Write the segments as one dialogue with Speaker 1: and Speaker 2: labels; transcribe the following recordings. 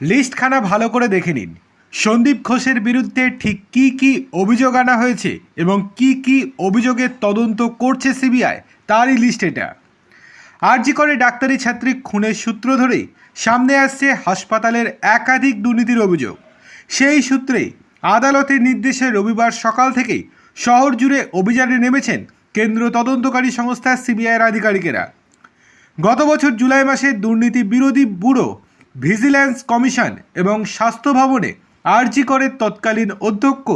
Speaker 1: লিস্টখানা ভালো করে দেখে নিন। সন্দীপ ঘোষের বিরুদ্ধে ঠিক কী কী অভিযোগ আনা হয়েছে এবং কি কি অভিযোগের তদন্ত করছে সিবিআই, তারই লিস্ট এটা। আরজি করে ডাক্তারি ছাত্রী খুনের সূত্র ধরেই সামনে আসছে হাসপাতালের একাধিক দুর্নীতির অভিযোগ। সেই সূত্রে আদালতের নির্দেশে রবিবার সকাল থেকেই শহর জুড়ে অভিযানে নেমেছেন কেন্দ্র তদন্তকারী সংস্থা সিবিআইয়ের আধিকারিকেরা। গত বছর জুলাই মাসে দুর্নীতি বিরোধী ব্যুরো ভিজিল্যান্স কমিশন এবং স্বাস্থ্য ভবনে আরজি করের তৎকালীন অধ্যক্ষ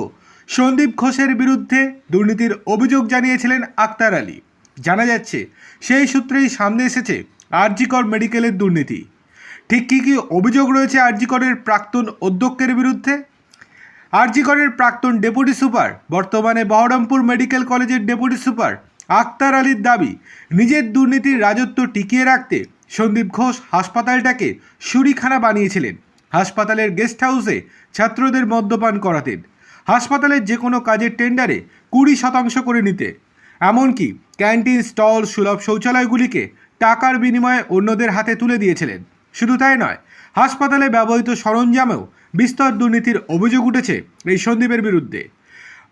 Speaker 1: সন্দীপ ঘোষের বিরুদ্ধে দুর্নীতির অভিযোগ জানিয়েছিলেন আক্তার আলী। জানা যাচ্ছে, সেই সূত্রেই সামনে এসেছে আরজিকর মেডিকেলের দুর্নীতি। ঠিক কী কী অভিযোগ রয়েছে আরজিকরের প্রাক্তন অধ্যক্ষের বিরুদ্ধে? আরজিকরের প্রাক্তন ডেপুটি সুপার, বর্তমানে বহরমপুর মেডিকেল কলেজের ডেপুটি সুপার আক্তার আলীর দাবি, নিজের দুর্নীতির রাজত্ব টিকিয়ে রাখতে সন্দীপ ঘোষ হাসপাতালটাকে সুরিখানা বানিয়েছিলেন। হাসপাতালের গেস্ট হাউসে ছাত্রদের মদ্যপান করাতেন। হাসপাতালের যে কোনো কাজের টেন্ডারে কুড়ি শতাংশ করে নিতে। এমনকি ক্যান্টিন, স্টল, সুলভ শৌচালয়গুলিকে টাকার বিনিময়ে অন্যদের হাতে তুলে দিয়েছিলেন। শুধু তাই নয়, হাসপাতালে ব্যবহৃত সরঞ্জামেও বিস্তর দুর্নীতির অভিযোগ উঠেছে এই সন্দীপের বিরুদ্ধে।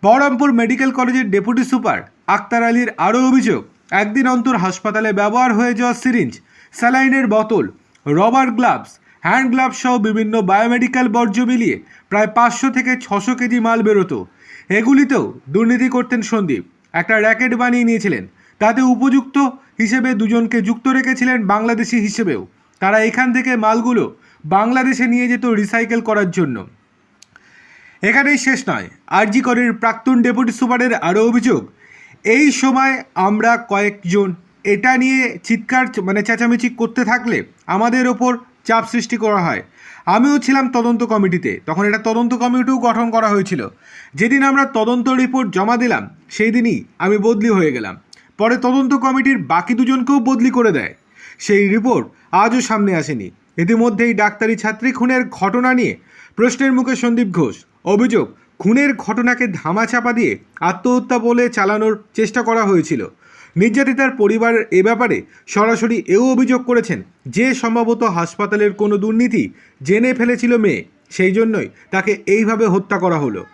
Speaker 1: বহরমপুর মেডিকেল কলেজের ডেপুটি সুপার আক্তার আলীর আরও অভিযোগ, একদিন অন্তর হাসপাতালে ব্যবহার হয়ে যাওয়া সিরিঞ্জ স্যালাইনের বোতল, রবার গ্লাভস, হ্যান্ড গ্লাভস সহ বিভিন্ন বায়োমেডিক্যাল বর্জ্য মিলিয়ে প্রায় পাঁচশো থেকে ছশো কেজি মাল বেরোতো। এগুলিতেও দুর্নীতি করতেন সন্দীপ। একটা র্যাকেট বানিয়ে নিয়েছিলেন। তাতে উপযুক্ত হিসেবে দুজনকে যুক্ত রেখেছিলেন বাংলাদেশি হিসেবেও। তারা এখান থেকে মালগুলো বাংলাদেশে নিয়ে যেত রিসাইকেল করার জন্য। এখানেই শেষ নয়। আরজি করের প্রাক্তন ডেপুটি সুপারের আরও অভিযোগ, এই সময় আমরা কয়েকজন এটা নিয়ে চিৎকার মানে চেঁচামেচি করতে থাকলে আমাদের ওপর চাপ সৃষ্টি করা হয়। আমিও ছিলাম তদন্ত কমিটিতে, তখন এটা তদন্ত কমিটিও গঠন করা হয়েছিল। যেদিন আমরা তদন্ত রিপোর্ট জমা দিলাম সেই দিনই আমি বদলি হয়ে গেলাম। পরে তদন্ত কমিটির বাকি দুজনকেও বদলি করে দেয়। সেই রিপোর্ট আজও সামনে আসেনি। ইতিমধ্যেই ডাক্তারি ছাত্রী খুনের ঘটনা নিয়ে প্রশ্নের মুখে সন্দীপ ঘোষ, অভিযোগ, খুনের ঘটনাকে ধামাচাপা দিয়ে আত্মহত্যা বলে চালানোর চেষ্টা করা হয়েছিল। নির্যাতিতার পরিবারের এ ব্যাপারে সরাসরি এও অভিযোগ করেছেন যে সম্ভবত হাসপাতালের কোনো দুর্নীতি জেনে ফেলেছিল মেয়ে। সেই জন্যই তাকে এইভাবে হত্যা করা হলো।